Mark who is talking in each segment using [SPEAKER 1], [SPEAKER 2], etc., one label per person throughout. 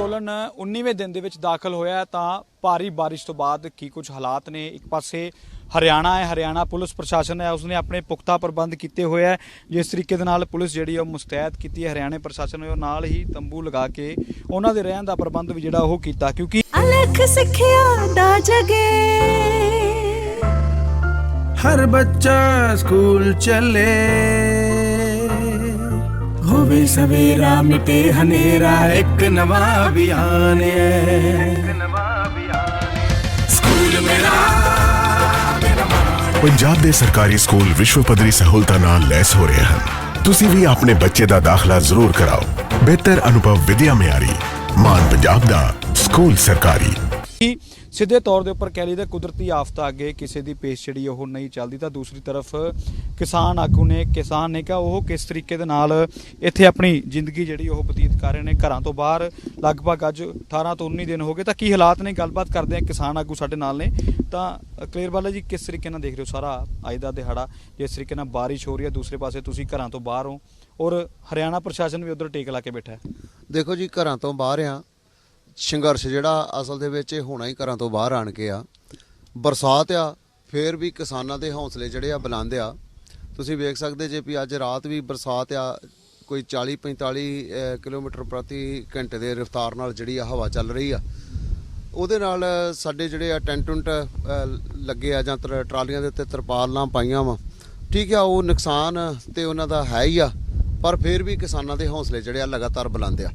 [SPEAKER 1] ਅੰਦੋਲਨ 19ਵੇਂ ਦਿਨ ਦੇ ਵਿੱਚ ਦਾਖਲ ਹੋਇਆ ਤਾਂ ਭਾਰੀ ਬਾਰਿਸ਼ ਤੋਂ ਬਾਅਦ ਕੀ ਕੁਝ ਹਾਲਾਤ ਨੇ? ਇੱਕ ਪਾਸੇ ਹਰਿਆਣਾ ਹੈ ਹਰਿਆਣਾ ਪੁਲਿਸ ਪ੍ਰਸ਼ਾਸਨ ਹੈ ਉਸਨੇ ਆਪਣੇ ਪੁਖਤਾ ਪ੍ਰਬੰਧ ਕੀਤੇ ਹੋਏ ਹੈ ਜਿਸ ਤਰੀਕੇ ਦੇ ਨਾਲ ਪੁਲਿਸ ਜਿਹੜੀ ਹੈ ਉਹ ਮੁਸਤੈਦ ਕੀਤੀ ਹੈ। ਹਰਿਆਣੇ ਪ੍ਰਸ਼ਾਸਨ ਨੇ ਉਹ ਨਾਲ ਹੀ ਤੰਬੂ ਲਗਾ ਕੇ ਉਹਨਾਂ ਦੇ ਰਹਿਣ ਦਾ ਪ੍ਰਬੰਧ ਵੀ ਜਿਹੜਾ ਉਹ ਕੀਤਾ ਕਿਉਂਕਿ
[SPEAKER 2] ਅਲਖ ਸਿੱਖਿਆ ਦਾ ਜਗੇ।
[SPEAKER 3] ਹਰ ਬੱਚਾ ਸਕੂਲ ਚੱਲੇ। ਹੋਵੇ ਸਵੇਰਾ ਮਿਟੇ ਹਨੇਰਾ, ਇੱਕ ਨਵਾਂ ਅਭਿਆਨ ਹੈ। ਸਕੂਲ ਮੇਰਾ
[SPEAKER 4] ਪੰਜਾਬ ਦੇ ਸਰਕਾਰੀ ਸਕੂਲ ਵਿਸ਼ਵ ਪੱਧਰੀ ਸਹੂਲਤਾਂ ਨਾਲ ਲੈਸ ਹੋ ਰਹੇ ਹਨ। ਤੁਸੀਂ ਵੀ ਆਪਣੇ ਬੱਚੇ ਦਾ ਦਾਖਲਾ ਜ਼ਰੂਰ ਕਰਾਓ। ਬਿਹਤਰ ਅਨੁਭਵ ਵਿਦਿਆ ਮਿਆਰੀ, ਮਾਨ ਪੰਜਾਬ ਦਾ ਸਕੂਲ ਸਰਕਾਰੀ।
[SPEAKER 1] ਸਿੱਧੇ ਤੌਰ ਦੇ ਉੱਪਰ ਕਹਿ ਲਈਦਾ ਕੁਦਰਤੀ ਆਫਤਾਂ ਅੱਗੇ ਕਿਸੇ ਦੀ ਪੇਸ਼ ਜਿਹੜੀ ਉਹ ਨਹੀਂ ਚੱਲਦੀ। ਤਾਂ ਦੂਸਰੀ ਤਰਫ ਕਿਸਾਨ ਆਗੂ ਨੇ, ਕਿਸਾਨ ਨੇ ਕਿਹਾ, ਉਹ ਕਿਸ ਤਰੀਕੇ ਦੇ ਨਾਲ ਇੱਥੇ ਆਪਣੀ ਜ਼ਿੰਦਗੀ ਜਿਹੜੀ ਉਹ ਬਤੀਤ ਕਰ ਰਹੇ ਨੇ? ਘਰਾਂ ਤੋਂ ਬਾਹਰ ਲਗਭਗ ਅੱਜ 18 ਤੋਂ 19 ਦਿਨ ਹੋ ਗਏ। ਤਾਂ ਕੀ ਹਾਲਾਤ ਨੇ? ਗੱਲਬਾਤ ਕਰਦੇ ਆ ਕਿਸਾਨ ਆਗੂ ਸਾਡੇ ਨਾਲ ਨੇ। ਤਾਂ ਕਲੀਅਰ ਬਾਲਾ ਜੀ, ਕਿਸ ਤਰੀਕੇ ਨਾਲ ਦੇਖ ਰਹੇ ਹੋ ਸਾਰਾ ਅੱਜ ਦਾ ਦਿਹਾੜਾ? ਜਿਸ ਤਰੀਕੇ ਨਾਲ ਬਾਰਿਸ਼ ਹੋ ਰਹੀ ਹੈ, ਦੂਸਰੇ ਪਾਸੇ ਤੁਸੀਂ ਘਰਾਂ ਤੋਂ ਬਾਹਰ ਹੋ ਔਰ ਹਰਿਆਣਾ ਪ੍ਰਸ਼ਾਸਨ ਵੀ ਉਧਰ ਟੇਕ ਲਾ ਕੇ ਬੈਠਾ ਹੈ।
[SPEAKER 5] ਦੇਖੋ ਜੀ, ਘਰਾਂ ਤੋਂ ਬਾਹਰ ਆ। ਸੰਘਰਸ਼ ਜਿਹੜਾ ਅਸਲ ਦੇ ਵਿੱਚ ਇਹ ਹੋਣਾ ਹੀ ਘਰਾਂ ਤੋਂ ਬਾਹਰ ਆਣ ਕੇ ਆ। ਬਰਸਾਤ ਆ, ਫੇਰ ਵੀ ਕਿਸਾਨਾਂ ਦੇ ਹੌਸਲੇ ਜਿਹੜੇ ਆ ਬੁਲੰਦ ਆ। ਤੁਸੀਂ ਵੇਖ ਸਕਦੇ ਜੇ ਵੀ ਅੱਜ ਰਾਤ ਵੀ ਬਰਸਾਤ ਆ, ਕੋਈ 40 45 ਕਿਲੋਮੀਟਰ ਪ੍ਰਤੀ ਘੰਟੇ ਦੇ ਰਫ਼ਤਾਰ ਨਾਲ ਜਿਹੜੀ ਆ ਹਵਾ ਚੱਲ ਰਹੀ ਆ। ਉਹਦੇ ਨਾਲ ਸਾਡੇ ਜਿਹੜੇ ਆ ਟੈਂਟ ਟੁੰਟ ਲੱਗੇ ਆ ਜਾਂ ਤਰ- ਟਰਾਲੀਆਂ ਦੇ ਉੱਤੇ ਤਰਪਾਲਾਂ ਪਾਈਆਂ ਵਾ। ਠੀਕ ਆ, ਉਹ ਨੁਕਸਾਨ ਤੇ ਉਹਨਾਂ ਦਾ ਹੈ ਹੀ ਆ, ਪਰ ਫਿਰ ਵੀ ਕਿਸਾਨਾਂ ਦੇ ਹੌਸਲੇ ਜਿਹੜੇ ਆ ਲਗਾਤਾਰ ਬੁਲੰਦ ਆ।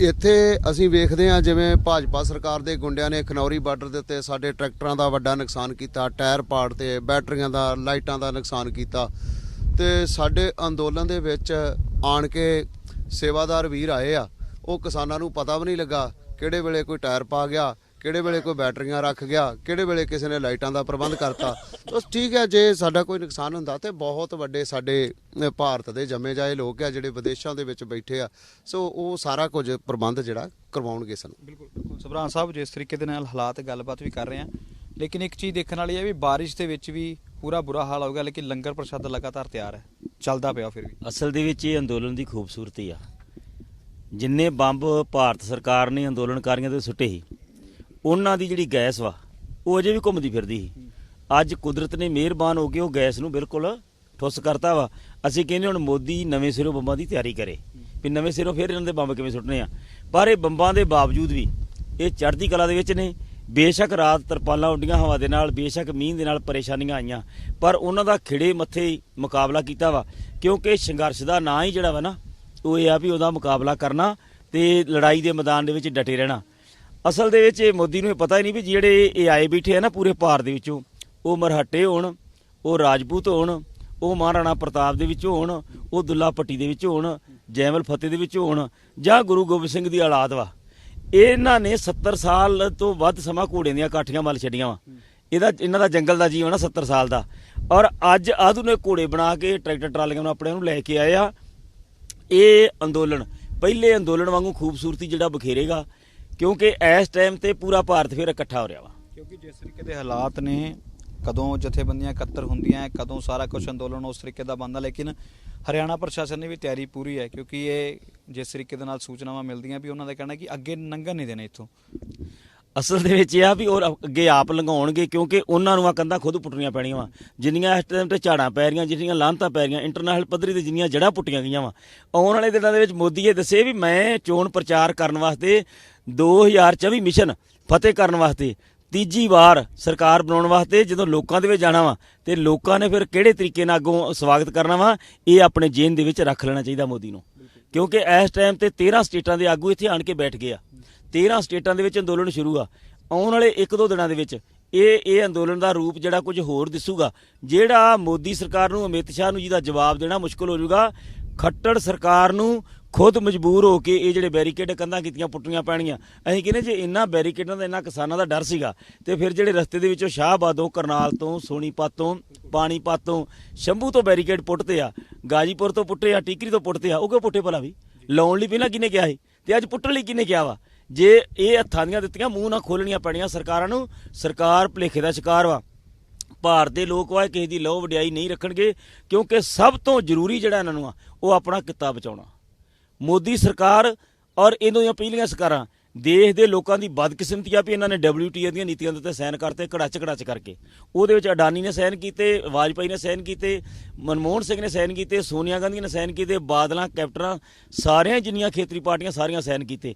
[SPEAKER 5] ਇੱਥੇ ਅਸੀਂ ਵੇਖਦੇ ਹਾਂ ਜਿਵੇਂ ਭਾਜਪਾ ਸਰਕਾਰ ਦੇ ਗੁੰਡਿਆਂ ਨੇ ਖਨੌਰੀ ਬਾਰਡਰ ਦੇ ਉੱਤੇ ਸਾਡੇ ਟਰੈਕਟਰਾਂ ਦਾ ਵੱਡਾ ਨੁਕਸਾਨ ਕੀਤਾ, ਟਾਇਰ ਪਾੜ ਤੇ ਬੈਟਰੀਆਂ ਦਾ, ਲਾਈਟਾਂ ਦਾ ਨੁਕਸਾਨ ਕੀਤਾ। ਤੇ ਸਾਡੇ ਅੰਦੋਲਨ ਦੇ ਵਿੱਚ ਆਣ ਕੇ ਸੇਵਾਦਾਰ ਵੀਰ ਆਏ ਆ। ਉਹ ਕਿਸਾਨਾਂ ਨੂੰ ਪਤਾ ਵੀ ਨਹੀਂ ਲੱਗਾ ਕਿਹੜੇ ਵੇਲੇ ਕੋਈ ਟਾਇਰ ਪਾ ਗਿਆ ਕਿਹੜੇ ਵੇਲੇ ਕੋਈ ਬੈਟਰੀਆਂ ਰੱਖ ਗਿਆ ਕਿਹੜੇ ਵੇਲੇ ਕਿਸੇ ਨੇ ਲਾਈਟਾਂ ਦਾ ਪ੍ਰਬੰਧ ਕਰਤਾ ਬਸ ਠੀਕ ਹੈ ਜੇ ਸਾਡਾ ਕੋਈ ਨੁਕਸਾਨ ਹੁੰਦਾ ਤੇ ਬਹੁਤ ਵੱਡੇ ਸਾਡੇ ਭਾਰਤ ਦੇ ਜੰਮੇ ਜਾਏ ਲੋਕ ਆ ਜਿਹੜੇ ਵਿਦੇਸ਼ਾਂ ਦੇ ਵਿੱਚ ਬੈਠੇ ਆ ਸੋ ਉਹ ਸਾਰਾ ਕੁਝ ਪ੍ਰਬੰਧ ਜਿਹੜਾ ਕਰਵਾਉਣਗੇ ਸਾਨੂੰ।
[SPEAKER 1] ਬਿਲਕੁਲ ਬਿਲਕੁਲ। ਸਭਰਾਂ ਸਾਹਿਬ ਜਿਸ ਤਰੀਕੇ ਦੇ ਨਾਲ ਹਾਲਾਤ ਗੱਲਬਾਤ ਵੀ ਕਰ ਰਹੇ ਆ ਲੇਕਿਨ ਇੱਕ ਚੀਜ਼ ਦੇਖਣ ਵਾਲੀ ਹੈ ਵੀ ਬਾਰਿਸ਼ ਦੇ ਵਿੱਚ ਵੀ ਪੂਰਾ ਬੁਰਾ ਹਾਲ ਹੋ ਗਿਆ ਲੇਕਿਨ ਲੰਗਰ ਪ੍ਰਸ਼ਾਦਾ ਲਗਾਤਾਰ ਤਿਆਰ ਹੈ ਚੱਲਦਾ ਪਿਆ ਫਿਰ ਵੀ।
[SPEAKER 6] ਅਸਲ ਦੇ ਵਿੱਚ ਇਹ ਅੰਦੋਲਨ ਦੀ ਖੂਬਸੂਰਤੀ ਆ। ਜਿੰਨੇ ਬੰਬ ਭਾਰਤ ਸਰਕਾਰ ਨੇ ਅੰਦੋਲਨਕਾਰੀਆਂ ਤੇ ਸੁੱਟੇ ਸੀ ਉਹਨਾਂ ਦੀ ਜਿਹੜੀ ਗੈਸ ਵਾ, ਉਹ ਅਜੇ ਵੀ ਘੁੰਮਦੀ ਫਿਰਦੀ ਸੀ। ਅੱਜ ਕੁਦਰਤ ਨੇ ਮਿਹਰਬਾਨ ਹੋ ਕੇ ਉਹ ਗੈਸ ਨੂੰ ਬਿਲਕੁਲ ਠੁੱਸ ਕਰਤਾ ਵਾ। ਅਸੀਂ ਕਹਿੰਦੇ ਹੁਣ ਮੋਦੀ ਨਵੇਂ ਸਿਰੋਂ ਬੰਬਾਂ ਦੀ ਤਿਆਰੀ ਕਰੇ। ਵੀ ਨਵੇਂ ਸਿਰੋਂ ਫਿਰ ਇਹਨਾਂ ਦੇ ਬੰਬ ਕਿਵੇਂ ਸੁੱਟਣੇ ਆ। ਪਰ ਇਹ ਬੰਬਾਂ ਦੇ ਬਾਵਜੂਦ ਵੀ ਇਹ ਚੜ੍ਹਦੀ ਕਲਾ ਦੇ ਵਿੱਚ ਨੇ। ਬੇਸ਼ੱਕ ਰਾਤ ਤਰਪਾਲਾਂ ਉੱਡੀਆਂ ਹਵਾ ਦੇ ਨਾਲ, ਬੇਸ਼ੱਕ ਮੀਂਹ ਦੇ ਨਾਲ ਪਰੇਸ਼ਾਨੀਆਂ ਆਈਆਂ। ਪਰ ਉਹਨਾਂ ਦਾ ਖਿੜੇ ਮੱਥੇ ਮੁਕਾਬਲਾ ਕੀਤਾ ਵਾ। ਕਿਉਂਕਿ ਸੰਘਰਸ਼ ਦਾ ਨਾਂ ਹੀ ਜਿਹੜਾ ਵਾ ਨਾ, ਉਹ ਇਹ ਆ ਵੀ ਉਹਦਾ ਮੁਕਾਬਲਾ ਕਰਨਾ ਤੇ ਲੜਾਈ ਦੇ ਮੈਦਾਨ ਦੇ ਵਿੱਚ ਡਟੇ ਰਹਿਣਾ। ਅਸਲ ਦੇ ਵਿੱਚ ਇਹ ਮੋਦੀ ਨੂੰ ਇਹ ਪਤਾ ਹੀ ਨਹੀਂ ਵੀ ਜਿਹੜੇ ਇਹ ਆਏ ਬੈਠੇ ਆ ਨਾ ਪੂਰੇ ਭਾਰਤ ਦੇ ਵਿੱਚੋਂ, ਉਹ ਮਰਹੱਟੇ ਹੋਣ, ਉਹ ਰਾਜਪੂਤ ਹੋਣ, ਉਹ ਮਹਾਰਾਣਾ ਪ੍ਰਤਾਪ ਦੇ ਵਿੱਚ ਹੋਣ, ਉਹ ਦੁੱਲਾ ਭੱਟੀ ਦੇ ਵਿੱਚ ਹੋਣ, ਜੈਮਲ ਫਤਿਹ ਦੇ ਵਿੱਚ ਹੋਣ, ਜਾਂ ਗੁਰੂ ਗੋਬਿੰਦ ਸਿੰਘ ਦੀ ਔਲਾਦ ਵਾ। ਇਹਨਾਂ ਨੇ 70 ਸਾਲ ਤੋਂ ਵੱਧ ਸਮਾਂ ਘੋੜਿਆਂ ਦੀਆਂ ਕਾਠੀਆਂ ਮਲ ਛੱਡੀਆਂ ਵਾ। ਇਹਦਾ, ਇਹਨਾਂ ਦਾ ਜੰਗਲ ਦਾ ਜੀਵਨ ਆ 70 ਸਾਲ ਦਾ। ਔਰ ਅੱਜ ਆਧੁਨਿਕ ਘੋੜੇ ਬਣਾ ਕੇ ਟਰੈਕਟਰ ਟਰਾਲੀਆਂ ਨੂੰ ਆਪਣੇ ਨੂੰ ਲੈ ਕੇ ਆਏ ਆ। ਇਹ ਅੰਦੋਲਨ, ਪਹਿਲੇ ਅੰਦੋਲਨ ਵਾਂਗੂ ਖੂਬਸੂਰਤੀ ਜਿਹੜਾ ਬਖੇਰੇਗਾ। ਕਿਉਂਕਿ ਇਸ ਟਾਈਮ ਤੇ ਪੂਰਾ ਭਾਰਤ ਫਿਰ ਇਕੱਠਾ ਹੋ ਰਿਹਾ ਵਾ।
[SPEAKER 1] ਕਿਉਂਕਿ ਜਿਸ ਤਰੀਕੇ ਦੇ ਹਾਲਾਤ ਨੇ, ਕਦੋਂ ਜਥੇਬੰਦੀਆਂ ਇਕੱਤਰ ਹੁੰਦੀਆਂ ਕਦੋਂ ਸਾਰਾ ਕੁਝ ਅੰਦੋਲਨ ਉਸ ਤਰੀਕੇ ਦਾ ਬਣਦਾ, ਲੇਕਿਨ ਹਰਿਆਣਾ ਪ੍ਰਸ਼ਾਸਨ ਨੇ ਵੀ ਤਿਆਰੀ ਪੂਰੀ ਹੈ, ਕਿਉਂਕਿ ਇਹ ਜਿਸ ਤਰੀਕੇ ਦੇ ਨਾਲ ਸੂਚਨਾਵਾਂ ਮਿਲਦੀਆਂ ਵੀ ਉਹਨਾਂ ਦਾ ਕਹਿਣਾ ਕਿ ਅੱਗੇ ਲੰਘਣ ਨਹੀਂ ਦੇਣੇ ਇੱਥੋਂ।
[SPEAKER 6] ਅਸਲ ਦੇ ਵਿੱਚ ਇਹ ਆ ਵੀ ਉਹ ਅੱਗੇ ਆਪ ਲੰਘਾਉਣਗੇ, ਕਿਉਂਕਿ ਉਹਨਾਂ ਨੂੰ ਆ ਕੰਧਾਂ ਖੁਦ ਪੁੱਟਣੀਆਂ ਪੈਣੀਆਂ ਵਾ। ਜਿੰਨੀਆਂ ਇਸ ਟਾਈਮ ਤੇ ਝਾੜਾਂ ਪੈ ਰਹੀਆਂ, ਜਿੰਨੀਆਂ ਲਾਂਤਾਂ ਪੈ ਰਹੀਆਂ ਇੰਟਰਨੈਸ਼ਨਲ ਪੱਧਰੀ ਤੇ ਜਿੰਨੀਆਂ ਜੜ੍ਹਾਂ ਪੁੱਟੀਆਂ ਗਈਆਂ ਵਾ। ਆਉਣ ਵਾਲੇ ਦਿਨਾਂ ਦੇ ਵਿੱਚ ਮੋਦੀ ਇਹ ਦੱਸੇ ਵੀ ਮੈਂ ਚੋਣ ਪ੍ਰਚਾਰ ਕਰਨ ਵਾਸਤੇ 2024 ਮਿਸ਼ਨ ਫਤਿਹ ਕਰਨ ਵਾਸਤੇ ਤੀਜੀ ਵਾਰ ਸਰਕਾਰ ਬਣਾਉਣ ਵਾਸਤੇ ਜਦੋਂ ਲੋਕਾਂ ਦੇ ਵਿੱਚ ਜਾਣਾ ਵਾ, ਤੇ ਲੋਕਾਂ ਨੇ ਫਿਰ ਕਿਹੜੇ ਤਰੀਕੇ ਨਾਲ ਅੱਗੋਂ ਸਵਾਗਤ ਕਰਨਾ ਵਾ, ਇਹ ਆਪਣੇ ਜੇਨ ਦੇ ਵਿੱਚ ਰੱਖ ਲੈਣਾ ਚਾਹੀਦਾ ਮੋਦੀ ਨੂੰ। ਕਿਉਂਕਿ ਇਸ ਟਾਈਮ ਤੇ 13 ਸਟੇਟਾਂ ਦੇ ਆਗੂ ਇੱਥੇ ਆਣ ਕੇ ਬੈਠ ਗਏ ਆ। 13 ਸਟੇਟਾਂ ਦੇ ਵਿੱਚ ਅੰਦੋਲਨ ਸ਼ੁਰੂ ਆ। ਆਉਣ ਵਾਲੇ 1-2 ਦਿਨਾਂ ਦੇ ਵਿੱਚ ਇਹ ਇਹ ਅੰਦੋਲਨ ਦਾ ਰੂਪ ਜਿਹੜਾ ਕੁਝ ਹੋਰ ਦਿਸੂਗਾ, ਜਿਹੜਾ ਮੋਦੀ ਸਰਕਾਰ ਨੂੰ, ਅਮਿਤ ਸ਼ਾਹ ਨੂੰ ਜਿਹਦਾ ਜਵਾਬ ਦੇਣਾ ਮੁਸ਼ਕਲ ਹੋ ਜਾਊਗਾ। ਖੱਟੜ ਸਰਕਾਰ ਨੂੰ ਖੁਦ ਮਜਬੂਰ ਹੋ ਕੇ ਇਹ ਜਿਹੜੇ ਬੈਰੀਕੇਡ ਕੰਧਾਂ ਕੀਤੀਆਂ ਪੁੱਟਣੀਆਂ ਪੈਣੀਆਂ। ਅਸੀਂ ਕਹਿੰਦੇ ਜੇ ਇੰਨਾ ਬੈਰੀਕੇਡਾਂ ਦਾ, ਇੰਨਾ ਕਿਸਾਨਾਂ ਦਾ ਡਰ ਸੀਗਾ, ਤੇ ਫਿਰ ਜਿਹੜੇ ਰਸਤੇ ਦੇ ਵਿੱਚੋਂ ਸ਼ਾਹਬਾਦੋਂ, ਕਰਨਾਲ ਤੋਂ, ਸੋਨੀਪਤ ਤੋਂ ਪਾਣੀਪਤ ਤੋਂ ਸ਼ੰਭੂ ਤੋਂ ਬੈਰੀਕੇਡ ਪੁੱਟਦੇ ਆ, ਗਾਜੀਪੁਰ ਤੋਂ ਪੁੱਟੇ ਆ, ਟੀਕਰੀ ਤੋਂ ਪੁੱਟਦੇ ਆ, ਉਹ ਕਿਉਂ ਪੁੱਟੇ ਭਲਾ ਵੀ? ਲਾਉਣ ਲਈ ਪਹਿਲਾਂ ਕਿਹਨੇ ਕਿਹਾ ਸੀ? ਤੇ ਅੱਜ ਪੁੱਟਣ ਲਈ ਕਿਹਨੇ ਕਿਹਾ ਵਾ? ਜੇ ਇਹ ਹੱਥਾਂ ਦੀਆਂ ਦਿੱਤੀਆਂ, ਮੂੰਹ ਨਾ ਖੋਲਣੀਆਂ ਪੈਣੀਆਂ ਸਰਕਾਰਾਂ ਨੂੰ, ਸਰਕਾਰ ਭੁਲੇਖੇ ਦਾ ਸ਼ਿਕਾਰ ਵਾ। ਭਾਰਤ ਦੇ ਲੋਕ ਵਾ ਕਿਸੇ ਦੀ ਲੋ ਵਡਿਆਈ ਨਹੀਂ ਰੱਖਣਗੇ, ਕਿਉਂਕਿ ਸਭ ਤੋਂ ਜ਼ਰੂਰੀ ਜਿਹੜਾ ਇਹਨਾਂ ਨੂੰ ਆ, ਉਹ ਆਪਣਾ ਕਿੱਤਾ ਬਚਾਉਣਾ। ਮੋਦੀ ਸਰਕਾਰ ਔਰ ਇਹਨਾਂ ਦੀਆਂ ਪਹਿਲੀਆਂ ਸਰਕਾਰਾਂ ਦੇਸ਼ ਦੇ ਲੋਕਾਂ ਦੀ ਬਦਕਿਸਮਤੀ ਆ ਵੀ ਇਹਨਾਂ ਨੇ WTO ਦੀਆਂ ਨੀਤੀਆਂ ਦੇ ਉੱਤੇ ਸਾਈਨ ਕਰਤੇ ਕੜਾਚ ਕੜਾਚ ਕਰਕੇ। ਉਹਦੇ ਵਿੱਚ ਅਡਾਨੀ ਨੇ ਸਾਈਨ ਕੀਤੇ, ਵਾਜਪਾਈ ਨੇ ਸਾਈਨ ਕੀਤੇ, ਮਨਮੋਹਨ ਸਿੰਘ ਨੇ ਸਾਈਨ ਕੀਤੇ, ਸੋਨੀਆ ਗਾਂਧੀ ਨੇ ਸਾਈਨ ਕੀਤੇ, ਬਾਦਲਾਂ, ਕੈਪਟਨਾਂ, ਸਾਰਿਆਂ ਜਿੰਨੀਆਂ ਖੇਤਰੀ ਪਾਰਟੀਆਂ ਸਾਰੀਆਂ ਸਾਈਨ ਕੀਤੇ।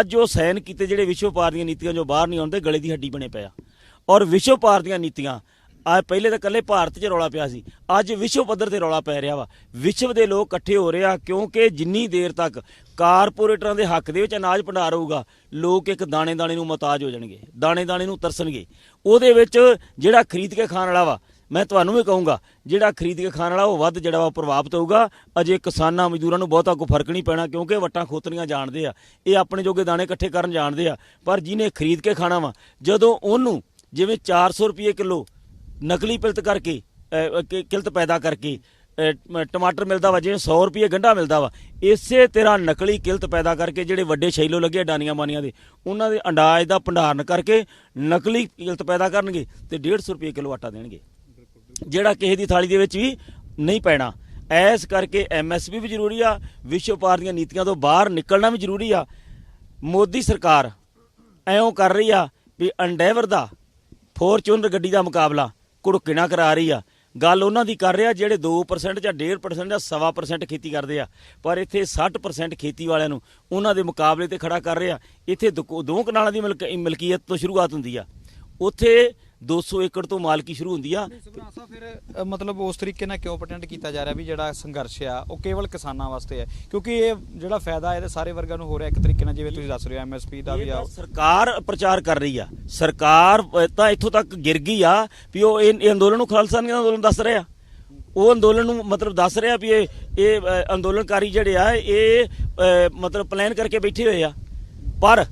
[SPEAKER 6] ਅੱਜ ਉਹ ਸਾਈਨ ਕੀਤੇ ਜਿਹੜੇ ਵਿਸ਼ਵ ਪਾਰ ਦੀਆਂ ਨੀਤੀਆਂ ਜੋ ਬਾਹਰ ਨਹੀਂ ਆਉਂਦੇ, ਗਲੇ ਦੀ ਹੱਡੀ ਬਣੇ ਪਿਆ ਔਰ ਵਿਸ਼ਵ ਪਾਰ ਦੀਆਂ ਨੀਤੀਆਂ ਆ ਪਹਿਲੇ ਤਾਂ ਇਕੱਲੇ ਭਾਰਤ 'ਚ ਰੌਲਾ ਪਿਆ ਸੀ, ਅੱਜ ਵਿਸ਼ਵ ਪੱਧਰ ਤੇ ਰੌਲਾ ਪੈ ਰਿਹਾ ਵਾ। ਵਿਸ਼ਵ ਦੇ ਲੋਕ ਇਕੱਠੇ ਹੋ ਰਹੇ ਆ ਕਿਉਂਕਿ ਜਿੰਨੀ ਦੇਰ ਤੱਕ ਕਾਰਪੋਰੇਟਰਾਂ ਦੇ ਹੱਕ ਦੇ ਵਿੱਚ ਅਨਾਜ ਭੰਡਾਰ ਹੋਊਗਾ, ਲੋਕ ਇੱਕ ਦਾਣੇ ਦਾਣੇ ਨੂੰ ਮਤਾਜ ਹੋ ਜਾਣਗੇ ਦਾਣੇ ਦਾਣੇ ਨੂੰ ਤਰਸਣਗੇ। ਉਹਦੇ ਵਿੱਚ ਜਿਹੜਾ ਖਰੀਦ ਕੇ ਖਾਣ ਵਾਲਾ ਵਾ, ਮੈਂ ਤੁਹਾਨੂੰ ਵੀ ਕਹੂੰਗਾ, ਜਿਹੜਾ ਖਰੀਦ ਕੇ ਖਾਣ ਵਾਲਾ ਉਹ ਵੱਧ ਜਿਹੜਾ ਵਾ ਪ੍ਰਭਾਵਿਤ ਹੋਊਗਾ। ਅਜੇ ਕਿਸਾਨਾਂ, ਮਜ਼ਦੂਰਾਂ ਨੂੰ ਬਹੁਤਾ ਕੋਈ ਫ਼ਰਕ ਨਹੀਂ ਪੈਣਾ ਕਿਉਂਕਿ ਵੱਟਾਂ ਖੋਤਰੀਆਂ ਜਾਣਦੇ ਆ, ਇਹ ਆਪਣੇ ਜੋਗੇ ਦਾਣੇ ਇਕੱਠੇ ਕਰਨ ਜਾਣਦੇ ਆ। ਪਰ ਜਿਹਨੇ ਖਰੀਦ ਕੇ ਖਾਣਾ ਵਾ, ਜਦੋਂ ਉਹਨੂੰ ਜਿਵੇਂ 400 ਰੁਪਏ ਕਿਲੋ ਨਕਲੀ ਪਿਲਤ ਕਰਕੇ ਕਿ- ਕਿਲਤ ਪੈਦਾ ਕਰਕੇ ਟਮਾਟਰ ਮਿਲਦਾ ਵਾ ਜਿਵੇਂ 100 ਰੁਪਏ ਗੰਢਾ ਮਿਲਦਾ ਵਾ, ਇਸੇ ਤਰ੍ਹਾਂ ਨਕਲੀ ਕਿਲਤ ਪੈਦਾ ਕਰਕੇ ਜਿਹੜੇ ਵੱਡੇ ਸ਼ੈਲੋ ਲੱਗੇ ਆ ਡਾਨੀਆਂ ਮਾਨੀਆਂ ਦੇ, ਉਹਨਾਂ ਦੇ ਅੰਡਾਜ ਦਾ ਭੰਡਾਰਨ ਕਰਕੇ ਨਕਲੀ ਕਿਲਤ ਪੈਦਾ ਕਰਨਗੇ ਤੇ 150 ਰੁਪਏ ਕਿਲੋ ਆਟਾ ਦੇਣਗੇ। ਜਿਹੜਾ ਕਿਸੇ ਦੀ ਥਾਲੀ ਦੇ ਵਿੱਚ ਵੀ ਨਹੀਂ ਪੈਣਾ। ਐਸ ਕਰਕੇ ਐਮਐਸਪੀ ਵੀ ਜ਼ਰੂਰੀ ਆ, ਵਿਸ਼ਵ ਪਾਰ ਦੀਆਂ ਨੀਤੀਆਂ ਤੋਂ ਬਾਹਰ ਨਿਕਲਣਾ ਵੀ ਜ਼ਰੂਰੀ ਆ। ਮੋਦੀ ਸਰਕਾਰ ਐਉਂ ਕਰ ਰਹੀ ਆ ਵੀ ਅੰਡੈਵਰ ਦਾ ਫੋਰਚੂਨਰ ਗੱਡੀ ਦਾ ਮੁਕਾਬਲਾ ਕੁੜਕਿਣਾ ਕਰਾ ਰਹੀ ਆ। ਗੱਲ ਉਹਨਾਂ ਦੀ ਕਰ ਰਿਹਾ ਜਿਹੜੇ 2% ਜਾਂ 1.5% ਜਾਂ 1.5% ਖੇਤੀ ਕਰਦੇ ਆ। ਪਰ ਇੱਥੇ 60% ਖੇਤੀ ਵਾਲਿਆਂ ਨੂੰ ਉਹਨਾਂ ਦੇ ਮੁਕਾਬਲੇ ਤੇ ਖੜਾ ਕਰ ਰਿਹਾ। ਇੱਥੇ ਦੋ ਦੋ ਕਨਾਲਾਂ ਦੀ ਮਿਲਕ- ਮਿਲਕੀਅਤ ਤੋਂ ਸ਼ੁਰੂਆਤ ਹੁੰਦੀ ਆ। ਉੱਥੇ 200 ਏਕੜ ਤੋਂ ਮਾਲਕੀ ਸ਼ੁਰੂ ਹੁੰਦੀ ਆ।
[SPEAKER 1] ਫਿਰ ਅ, ਮਤਲਬ ਉਸ ਤਰੀਕੇ ਨਾਲ ਕਿਉਂ ਪਟੈਂਟ ਕੀਤਾ ਜਾ ਰਿਹਾ ਵੀ ਜਿਹੜਾ ਸੰਘਰਸ਼ ਆ ਉਹ ਕੇਵਲ ਕਿਸਾਨਾਂ ਵਾਸਤੇ ਹੈ ਕਿਉਂਕਿ ਇਹ ਜਿਹੜਾ ਫਾਇਦਾ ਇਹਦੇ ਸਾਰੇ ਵਰਗਾਂ ਨੂੰ ਹੋ ਰਿਹਾ ਇੱਕ ਤਰੀਕੇ ਨਾਲ ਜਿਵੇਂ ਤੁਸੀਂ ਦੱਸ ਰਹੇ ਹੋ ਐਮਐਸਪੀ ਦਾ ਵੀ
[SPEAKER 6] ਇਹ
[SPEAKER 1] ਆ
[SPEAKER 6] ਤਾਂ ਸਰਕਾਰ ਪ੍ਰਚਾਰ ਕਰ ਰਹੀ ਆ। ਸਰਕਾਰ ਅ, ਤਾਂ ਇੱਥੋਂ ਤੱਕ ਗਿਰ ਗਈ ਆ ਵੀ ਉਹ ਇਹ ਇਹ ਅੰਦੋਲਨ ਨੂੰ ਖਾਲਸਾ ਨਹੀਂ ਅੰਦੋਲਨ ਦੱਸ ਰਿਹਾ। ਉਹ ਅੰਦੋਲਨ ਨੂੰ ਮਤਲਬ ਦੱਸ ਰਿਹਾ ਵੀ ਇਹ ਇਹ ਅ, ਅੰਦੋਲਨਕਾਰੀ ਜਿਹੜੇ ਆ ਇਹ ਅ, ਮਤਲਬ ਪਲਾਨ ਕਰਕੇ ਬੈਠੇ ਹੋਏ ਆ। ਪਰ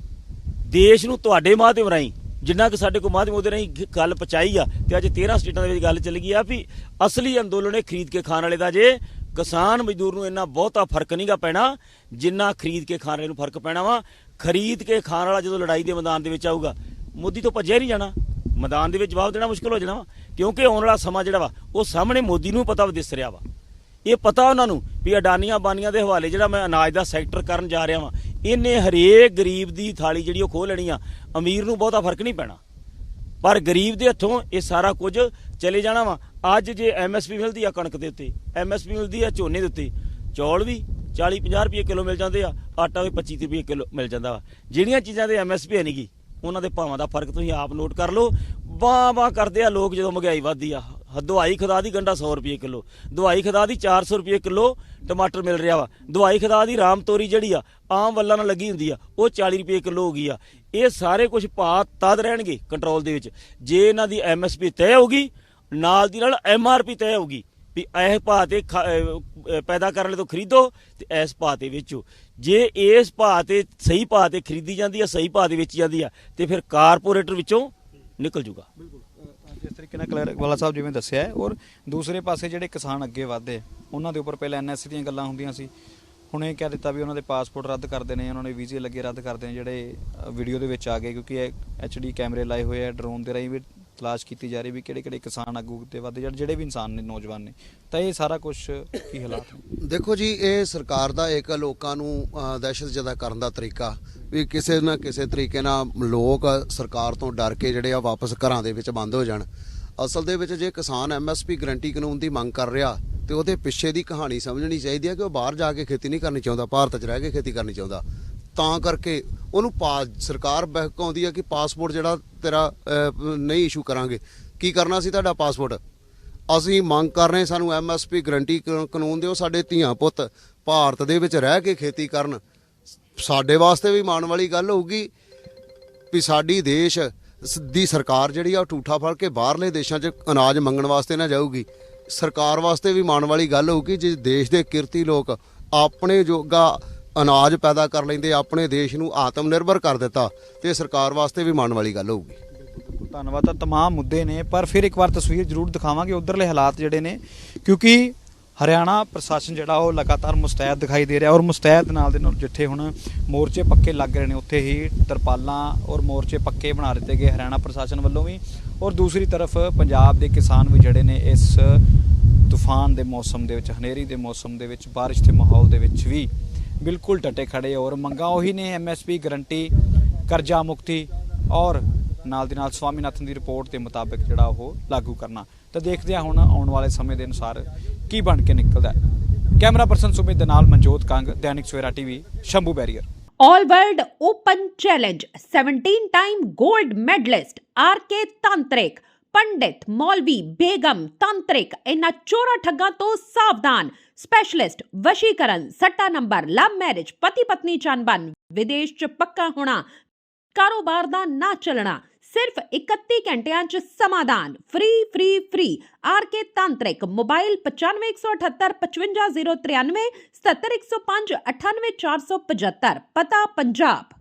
[SPEAKER 6] ਦੇਸ਼ ਨੂੰ ਤੁਹਾਡੇ ਮਾਧਿਅਮ ਰਾਹੀਂ ਜਿੰਨਾ ਕਿ ਸਾਡੇ ਕੋਲ ਮਾਧਿਅਮ ਉਹਦੇ ਰਾਹੀਂ ਗੱਲ ਪਹੁੰਚਾਈ ਆ, ਤੇ ਅੱਜ 13 ਸਟੇਟਾਂ ਦੇ ਵਿੱਚ ਗੱਲ ਚੱਲ ਗਈ ਆ ਵੀ ਅਸਲੀ ਅੰਦੋਲਨ ਇਹ ਖਰੀਦ ਕੇ ਖਾਣ ਵਾਲੇ ਦਾ ਜੇ, ਕਿਸਾਨ ਮਜ਼ਦੂਰ ਨੂੰ ਇੰਨਾ ਬਹੁਤਾ ਫ਼ਰਕ ਨਹੀਂਗਾ ਪੈਣਾ, ਜਿੰਨਾ ਖਰੀਦ ਕੇ ਖਾਣ ਵਾਲੇ ਨੂੰ ਫ਼ਰਕ ਪੈਣਾ ਵਾ। ਖਰੀਦ ਕੇ ਖਾਣ ਵਾਲਾ ਜਦੋਂ ਲੜਾਈ ਦੇ ਮੈਦਾਨ ਦੇ ਵਿੱਚ ਆਊਗਾ, ਮੋਦੀ ਤੋਂ ਭੱਜਿਆ ਨਹੀਂ ਜਾਣਾ। ਮੈਦਾਨ ਦੇ ਵਿੱਚ ਜਵਾਬ ਦੇਣਾ ਮੁਸ਼ਕਲ ਹੋ ਜਾਣਾ ਵਾ, ਕਿਉਂਕਿ ਆਉਣ ਵਾਲਾ ਸਮਾਂ ਜਿਹੜਾ ਵਾ, ਉਹ ਸਾਹਮਣੇ ਮੋਦੀ ਨੂੰ ਪਤਾ ਦਿਸ ਰਿਹਾ ਵਾ। ਇਹ ਪਤਾ ਉਹਨਾਂ ਨੂੰ ਵੀ ਅਡਾਨੀਆਂ ਬਾਨੀਆਂ ਦੇ ਹਵਾਲੇ ਜਿਹੜਾ ਮੈਂ ਅਨਾਜ ਦਾ ਸੈਕਟਰ ਕਰਨ ਜਾ ਰਿਹਾ ਵਾਂ ਇਹਨੇ ਹਰੇਕ ਗਰੀਬ ਦੀ ਥਾਲੀ ਜਿਹੜੀ ਉਹ ਖੋਹ ਲੈਣੀ ਆ, ਅਮੀਰ ਨੂੰ ਬਹੁਤਾ ਫ਼ਰਕ ਨਹੀਂ ਪੈਣਾ। ਪਰ ਗਰੀਬ ਦੇ ਹੱਥੋਂ ਇਹ ਸਾਰਾ ਕੁਝ ਚਲੇ ਜਾਣਾ ਵਾ। ਅੱਜ ਜੇ ਐਮਐਸਪੀ ਮਿਲਦੀ ਆ ਕਣਕ ਦੇ ਉੱਤੇ ਐਮਐਸਪੀ ਮਿਲਦੀ ਆ ਝੋਨੇ ਦੇ ਉੱਤੇ, ਚੌਲ ਵੀ 40 50 ਰੁਪਏ ਕਿਲੋ ਮਿਲ ਜਾਂਦੇ ਆ, ਆਟਾ ਵੀ 25 ਰੁਪਏ ਕਿਲੋ ਮਿਲ ਜਾਂਦਾ ਵਾ। ਜਿਹੜੀਆਂ ਚੀਜ਼ਾਂ ਦੇ ਐਮਐਸਪੀ ਹੈ ਨਹੀਂਗੀ ਉਹਨਾਂ ਦੇ ਭਾਵਾਂ ਦਾ ਫ਼ਰਕ ਤੁਸੀਂ ਆਪ ਨੋਟ ਕਰ ਲਓ। ਵਾਹ ਬਾਹ ਕਰਦੇ ਆ ਲੋਕ ਜਦੋਂ ਮਹਿੰਗਾਈ ਵੱਧਦੀ ਆ ਦਵਾਈ ਖਦਾ ਦੀ ਗੰਡਾ 100 ਰੁਪਏ ਕਿਲੋ। ਦਵਾਈ ਖਦਾ ਦੀ 400 ਰੁਪਏ ਕਿਲੋ ਟਮਾਟਰ ਮਿਲ ਰਿਹਾ ਵਾ। ਦਵਾਈ ਖਦਾ ਦੀ ਰਾਮ ਤੋਰੀ ਜਿਹੜੀ ਆ, ਆਮ ਵੱਲਾਂ ਨਾਲ ਲੱਗੀ ਹੁੰਦੀ ਆ, ਉਹ 40 ਰੁਪਏ ਕਿਲੋ ਹੋ ਗਈ ਆ। ਇਹ ਸਾਰੇ ਕੁਝ ਭਾਅ ਤਦ ਰਹਿਣਗੇ ਕੰਟਰੋਲ ਦੇ ਵਿੱਚ। ਜੇ ਇਹਨਾਂ ਦੀ ਐਮਐਸਪੀ ਤੈਅ ਹੋਊਗੀ ਨਾਲ ਦੀ ਨਾਲ ਐਮਆਰਪੀ ਤੈਅ ਹੋਊਗੀ ਵੀ ਇਹ ਭਾਅ ਤੇ ਖ- ਪੈਦਾ ਕਰਨ ਲਈ ਤੋਂ ਖਰੀਦੋ ਤੇ ਇਸ ਭਾਅ ਤੇ ਵੇਚੋ। ਜੇ ਇਸ ਭਾਅ ਤੇ ਸਹੀ ਭਾਅ ਤੇ ਖਰੀਦੀ ਜਾਂਦੀ ਆ, ਸਹੀ ਭਾਅ ਦੇ ਵੇਚੀ ਜਾਂਦੀ ਆ, ਤੇ ਫਿਰ ਕਾਰਪੋਰੇਟਰ ਵਿੱਚੋਂ ਨਿਕਲ ਜੂਗਾ।
[SPEAKER 1] ਜਿਸ ਤਰੀਕੇ ਨਾਲ ਕਲਰ ਵਾਲਾ ਸਾਹਿਬ ਜਿਵੇਂ ਦੱਸਿਆ ਹੈ, ਔਰ ਦੂਸਰੇ ਪਾਸੇ ਜਿਹੜੇ ਕਿਸਾਨ ਅੱਗੇ ਵਧਦੇ, ਉਹਨਾਂ ਦੇ ਉੱਪਰ ਪਹਿਲਾਂ ਐਨਐਸਸੀ ਦੀਆਂ ਗੱਲਾਂ ਹੁੰਦੀਆਂ ਸੀ। ਹੁਣ ਇਹ ਕਹਿ ਦਿੱਤਾ ਵੀ ਉਹਨਾਂ ਦੇ ਪਾਸਪੋਰਟ ਰੱਦ ਕਰਦੇ ਨੇ, ਉਹਨਾਂ ਨੇ ਵੀਜ਼ੇ ਲੱਗੇ ਰੱਦ ਕਰਦੇ ਨੇ, ਜਿਹੜੇ ਵੀਡੀਓ ਦੇ ਵਿੱਚ ਆ ਗਏ, ਕਿਉਂਕਿ ਇਹ ਐਚਡੀ ਕੈਮਰੇ ਲਾਏ ਹੋਏ ਆ ਡਰੋਨ ਦੇ ਰਾਹੀਂ ਵੀ ਤਲਾਸ਼ ਕੀਤੀ ਜਾ ਰਹੀ ਵੀ ਕਿਹੜੇ ਕਿਹੜੇ ਕਿਸਾਨ ਆਗੂ ਤੇ ਵੱਧ ਜਿਹੜੇ ਵੀ ਇਨਸਾਨ ਨੇ, ਨੌਜਵਾਨ ਨੇ। ਤਾਂ ਇਹ ਸਾਰਾ ਕੁਝ ਕੀ ਹਾਲਾਤ ਨੇ?
[SPEAKER 5] ਦੇਖੋ ਜੀ, ਇਹ ਸਰਕਾਰ ਦਾ ਇੱਕ ਲੋਕਾਂ ਨੂੰ ਦਹਿਸ਼ਤ ਜਦਾ ਕਰਨ ਦਾ ਤਰੀਕਾ ਵੀ ਕਿਸੇ ਨਾ ਕਿਸੇ ਤਰੀਕੇ ਨਾਲ ਲੋਕ ਸਰਕਾਰ ਤੋਂ ਡਰ ਕੇ ਜਿਹੜੇ ਆ ਵਾਪਸ ਘਰਾਂ ਦੇ ਵਿੱਚ ਬੰਦ ਹੋ ਜਾਣ। ਅਸਲ ਦੇ ਵਿੱਚ ਜੇ ਕਿਸਾਨ ਐਮਐਸਪੀ ਗਰੰਟੀ ਕਾਨੂੰਨ ਦੀ ਮੰਗ ਕਰ ਰਿਹਾ ਤੇ ਉਹਦੇ ਪਿੱਛੇ ਦੀ ਕਹਾਣੀ ਸਮਝਣੀ ਚਾਹੀਦੀ ਹੈ ਕਿ ਉਹ ਬਾਹਰ ਜਾ ਕੇ ਖੇਤੀ ਨਹੀਂ ਕਰਨੀ ਚਾਹੁੰਦਾ, ਭਾਰਤ 'ਚ ਰਹਿ ਕੇ ਖੇਤੀ ਕਰਨੀ ਚਾਹੁੰਦਾ। ਤਾਂ ਕਰਕੇ ਉਹਨੂੰ ਪਾ ਸਰਕਾਰ ਬਹਿਕਾਉਂਦੀ ਹੈ ਕਿ ਪਾਸਪੋਰਟ ਜਿਹੜਾ ਤੇਰਾ ਨਹੀਂ ਇਸ਼ੂ ਕਰਾਂਗੇ। ਕੀ ਕਰਨਾ ਸੀ ਤੁਹਾਡਾ ਪਾਸਪੋਰਟ? ਅਸੀਂ ਮੰਗ ਕਰ ਰਹੇ ਸਾਨੂੰ ਐਮਐਸਪੀ ਗਰੰਟੀ ਕ- ਕਾਨੂੰਨ ਦਿਓ, ਸਾਡੇ ਧੀਆਂ ਪੁੱਤ ਭਾਰਤ ਦੇ ਵਿੱਚ ਰਹਿ ਕੇ ਖੇਤੀ ਕਰਨ। ਸਾਡੇ ਵਾਸਤੇ ਵੀ ਮਾਣ ਵਾਲੀ ਗੱਲ ਹੋਊਗੀ ਵੀ ਸਾਡੀ ਦੇਸ਼ ਸ- ਦੀ ਸਰਕਾਰ ਜਿਹੜੀ ਆ ਉਹ ਠੂਠਾ ਫੜ ਕੇ ਬਾਹਰਲੇ ਦੇਸ਼ਾਂ 'ਚ ਅਨਾਜ ਮੰਗਣ ਵਾਸਤੇ ਨਾ ਜਾਊਗੀ। ਸਰਕਾਰ ਵਾਸਤੇ ਵੀ ਮਾਣ ਵਾਲੀ ਗੱਲ ਹੋਊਗੀ ਜੇ ਦੇਸ਼ ਦੇ ਕਿਰਤੀ ਲੋਕ ਆਪਣੇ ਜੋਗਾ ਅਨਾਜ ਪੈਦਾ ਕਰ ਲੈਂਦੇ ਆਪਣੇ ਦੇਸ਼ ਨੂੰ ਆਤਮ ਨਿਰਭਰ ਕਰ ਦਿੱਤਾ ਤੇ ਸਰਕਾਰ ਵਾਸਤੇ ਵੀ ਮਾਣ ਵਾਲੀ ਗੱਲ ਹੋਊਗੀ
[SPEAKER 1] ਬਿਲਕੁਲ ਧੰਨਵਾਦ ਤਾਂ तमाम ਮੁੱਦੇ ਨੇ ਪਰ ਫਿਰ ਇੱਕ ਵਾਰ ਤਸਵੀਰ ਜ਼ਰੂਰ ਦਿਖਾਵਾਂਗੇ ਉਧਰਲੇ ਹਾਲਾਤ ਜਿਹੜੇ ਨੇ ਕਿਉਂਕਿ ਹਰਿਆਣਾ ਪ੍ਰਸ਼ਾਸਨ ਜਿਹੜਾ ਉਹ ਲਗਾਤਾਰ ਮੁਸਤੈਦ ਦਿਖਾਈ ਦੇ ਰਿਹਾ ਔਰ ਮੁਸਤੈਦ ਨਾਲ ਦੇ ਨਾਲ ਜਿੱਥੇ ਹੁਣ ਮੋਰਚੇ ਪੱਕੇ ਲੱਗ ਰਹੇ ਨੇ ਉੱਥੇ ਹੀ ਤਰਪਾਲਾਂ ਔਰ ਮੋਰਚੇ ਪੱਕੇ ਬਣਾ ਦਿੱਤੇ ਗਏ ਹਰਿਆਣਾ ਪ੍ਰਸ਼ਾਸਨ ਵੱਲੋਂ ਵੀ ਔਰ ਦੂਸਰੀ ਤਰਫ ਪੰਜਾਬ ਦੇ ਕਿਸਾਨ ਵੀ ਜਿਹੜੇ ਨੇ ਇਸ ਤੂਫਾਨ ਦੇ ਮੌਸਮ ਦੇ ਵਿੱਚ ਹਨੇਰੀ ਦੇ ਮੌਸਮ ਦੇ ਵਿੱਚ ਬਾਰਿਸ਼ ਦੇ ਮਾਹੌਲ ਦੇ ਵਿੱਚ ਵੀ ਬਿਲਕੁਲ ਟੱਟੇ ਖੜੇ ਔਰ ਮੰਗਾਂ ਉਹੀ ਨੇ ਐਮਐਸਪੀ ਗਰੰਟੀ, ਕਰਜ਼ਾ ਮੁਕਤੀ ਔਰ ਨਾਲ ਦੀ ਨਾਲ ਸਵਾਮੀਨਾਥਨ ਦੀ ਰਿਪੋਰਟ ਦੇ ਮੁਤਾਬਕ ਜਿਹੜਾ ਉਹ ਲਾਗੂ ਕਰਨਾ। ਤਾਂ ਦੇਖਦੇ ਹਾਂ ਹੁਣ ਆਉਣ ਵਾਲੇ ਸਮੇਂ ਦੇ ਅਨੁਸਾਰ ਕੀ ਬਣ ਕੇ ਨਿਕਲਦਾ ਕੈਮਰਾ ਪਰਸਨ ਸੁਮਿਤ ਦੇ ਨਾਲ Manjot Kang, Dainik Savera TV, Shambhu barrier.
[SPEAKER 7] All World Open Challenge 17 time gold medalist RK Tantrik pandit maulvi begum tantrik ਇਹਨਾਂ ਚੋਰਾ ਠੱਗਾਂ ਤੋਂ ਸਾਵਧਾਨ। ਸਪੈਸ਼ਲਿਸਟ ਵਸ਼ੀਕਰਨ, ਸੱਟਾ ਨੰਬਰ, ਲਵ ਮੈਰਿਜ ਪਤੀ ਪਤਨੀ ਚੰਬਨ ਵਿਦੇਸ਼ ਚ ਪੱਕਾ ਹੋਣਾ, ਕਾਰੋਬਾਰ ਦਾ ਨਾ ਚੱਲਣਾ, ਸਿਰਫ 31 ਘੰਟਿਆਂ ਚ ਸਮਾਧਾਨ free free free RK Tantrik, mobile 9518 55093 77105 98475 ਪਤਾ ਪੰਜਾਬ।